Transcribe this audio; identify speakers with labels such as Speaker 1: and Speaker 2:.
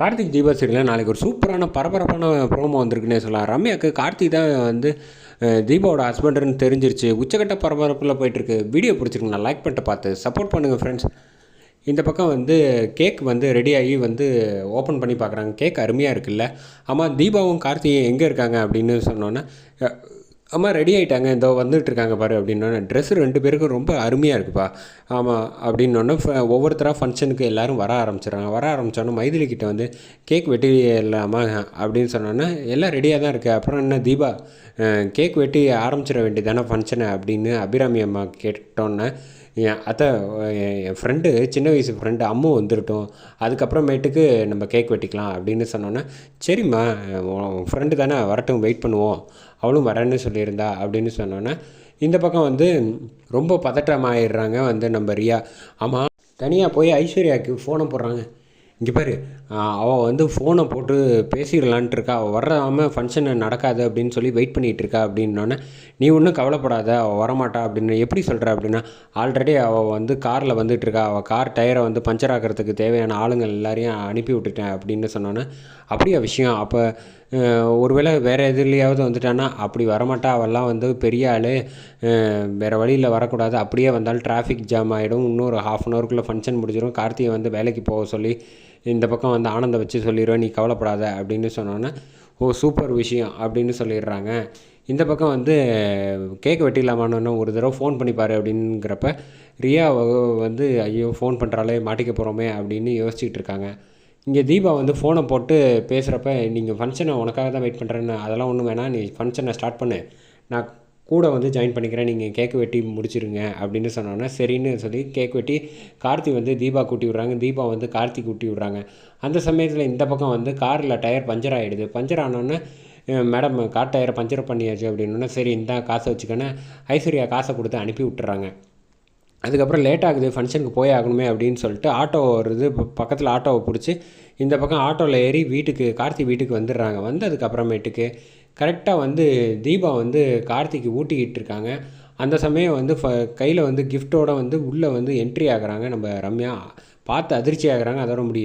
Speaker 1: கார்த்திக் தீபா சீரியலில் நாளைக்கு ஒரு சூப்பரான பரபரப்பான ப்ரோமோ வந்திருக்குன்னே சொல்லலாம். ரம்யாவுக்கு கார்த்திக் தான் வந்து தீபாவோட ஹஸ்பண்டுன்னு தெரிஞ்சிருச்சு. உச்சக்கட்ட பரபரப்பில் போயிட்டுருக்கு. வீடியோ பிடிச்சிருக்கு நான் லைக் பண்ணிட்டு பார்த்து சப்போர்ட் பண்ணுங்கள் ஃப்ரெண்ட்ஸ் இந்த பக்கம் வந்து கேக் வந்து ரெடி ஆகி வந்து ஓப்பன் பண்ணி பார்க்குறாங்க. கேக் அருமையாக இருக்குல்ல. ஆமாம் தீபாவும் கார்த்தியும் எங்கே இருக்காங்க அப்படின்னு சொன்னோன்னே அம்மா ரெடி ஆகிட்டாங்க இதோ வந்துட்டுருக்காங்க பாரு அப்படின்னோடனே ட்ரெஸ்ஸு ரெண்டு பேருக்கும் ரொம்ப அருமையாக இருக்குப்பா. ஆமாம் அப்படின்னோடனே ஒவ்வொருத்தராக ஃபங்க்ஷனுக்கு எல்லாரும் வர ஆரம்பிச்சிடுறாங்க. வர ஆரம்பித்தோன்னே மைதில்கிட்ட வந்து கேக் வெட்டி இல்லாமா அப்படின்னு சொன்னோன்னே எல்லாம் ரெடியாக தான் இருக்குது அப்புறம் என்ன தீபா? கேக் வெட்டி ஆரம்பிச்சிட வேண்டியதானே ஃபங்க்ஷனை அப்படின்னு அபிராமி அம்மா கேட்டோன்னே என் அத்தை என் ஃப்ரெண்டு சின்ன வயசு ஃப்ரெண்டு அம்மு வந்துருட்டோம். அதுக்கப்புறமேட்டுக்கு நம்ம கேக் வெட்டிக்கலாம் அப்படின்னு சொன்னோன்னே சரிம்மா உன் ஃப்ரெண்டு தானே வரட்டும் வெயிட் பண்ணுவோம். அவளும் வரேன்னு சொல்லியிருந்தா அப்படின்னு சொன்னோன்னே இந்த பக்கம் வந்து ரொம்ப பதற்றமாயிடுறாங்க வந்து நம்ம ரியா. ஆமாம் தனியாக போய் ஐஸ்வர்யாவுக்கு ஃபோனை போடுறாங்க. இங்கே பாரு அவள் வந்து ஃபோனை போட்டு பேசிடலான்ட்டு இருக்கா அவள் வராமல் ஃபங்க்ஷன் நடக்காது அப்படின்னு சொல்லி வெயிட் பண்ணிகிட்டு இருக்கா அப்படின்னோடனே நீ ஒன்றும் கவலைப்படாத அவள் வரமாட்டா அப்படின்னு எப்படி சொல்கிற அப்படின்னா ஆல்ரெடி அவள் வந்து காரில் வந்துட்டு இருக்கா அவள் கார் டயரை வந்து பஞ்சர் ஆக்கிறதுக்கு தேவையான ஆளுங்கள் எல்லாரையும் அனுப்பி விட்டுட்டேன் அப்படின்னு சொன்னோன்னே அப்படியா விஷயம். அப்போ ஒருவேளை வேறு எதுலையாவது வந்துட்டான்னா அப்படி வரமாட்டா. அவெல்லாம் வந்து பெரிய ஆள். வேறு வழியில் வரக்கூடாது. அப்படியே வந்தாலும் டிராஃபிக் ஜாம் ஆகிடும் இன்னொரு ஹாஃப் அன் ஹவருக்குள்ளே ஃபங்க்ஷன் முடிஞ்சிடும் கார்த்திகை வந்து வேலைக்கு போக சொல்லி இந்த பக்கம் வந்து ஆனந்தை வச்சு சொல்லிடுவேன் நீ கவலைப்படாத அப்படின்னு சொன்னோன்னே ஓ சூப்பர் விஷயம் அப்படின்னு சொல்லிடுறாங்க. இந்த பக்கம் வந்து கேக் வெட்டிடலாமான்னு ஒரு தடவை ஃபோன் பண்ணி பாரு அப்படிங்கிறப்ப ரியா வந்து ஐயோ ஃபோன் பண்ணுறாலே மாட்டிக்க போகிறோமே அப்படின்னு யோசிச்சுட்டு இருக்காங்க. இங்கே தீபா வந்து ஃபோனை போட்டு பேசுகிறப்ப நீங்கள் ஃபங்க்ஷனை உனக்காக தான் வெயிட் பண்ணுறேன்னு அதெல்லாம் ஒன்றும் வேணாம் நீ ஃபங்க்ஷனை ஸ்டார்ட் பண்ணு. நான் கூட வந்து ஜாயின் பண்ணிக்கிறேன் நீங்கள் கேக் வெட்டி முடிச்சிருங்க அப்படின்னு சொன்னோன்னே சரின்னு சொல்லி கேக் வெட்டி கார்த்தி வந்து தீபா கூட்டி விட்றாங்க. தீபா வந்து கார்த்தி கூட்டி விட்றாங்க. அந்த சமயத்தில் இந்த பக்கம் வந்து காரில் டயர் பஞ்சர் ஆகிடுது பஞ்சர் ஆனோடனே மேடம் கார் டயரை பஞ்சர் பண்ணியாச்சு அப்படின்னா சரி இந்த காசை வச்சுக்கோன்னு ஐஸ்வர்யா காசை கொடுத்து அனுப்பி விட்டுறாங்க. அதுக்கப்புறம் லேட் ஆகுது ஃபங்க்ஷனுக்கு போய் ஆகணுமே அப்படின்னு சொல்லிட்டு ஆட்டோ வருது. பக்கத்தில் ஆட்டோவை பிடிச்சி இந்த பக்கம் ஆட்டோவில் ஏறி வீட்டுக்கு கார்த்தி வீட்டுக்கு வந்துடுறாங்க. வந்ததுக்கப்புறமேட்டுக்கு கரெக்டாக வந்து தீபா வந்து கார்த்திக்கு ஊட்டிக்கிட்டு இருக்காங்க. அந்த சமயம் வந்து ஃப கையில் வந்து கிஃப்ட்டோட வந்து உள்ளே வந்து என்ட்ரி ஆகுறாங்க. நம்ம ரம்யா பார்த்து அதிர்ச்சி ஆகுறாங்க. அதோட முடியுது.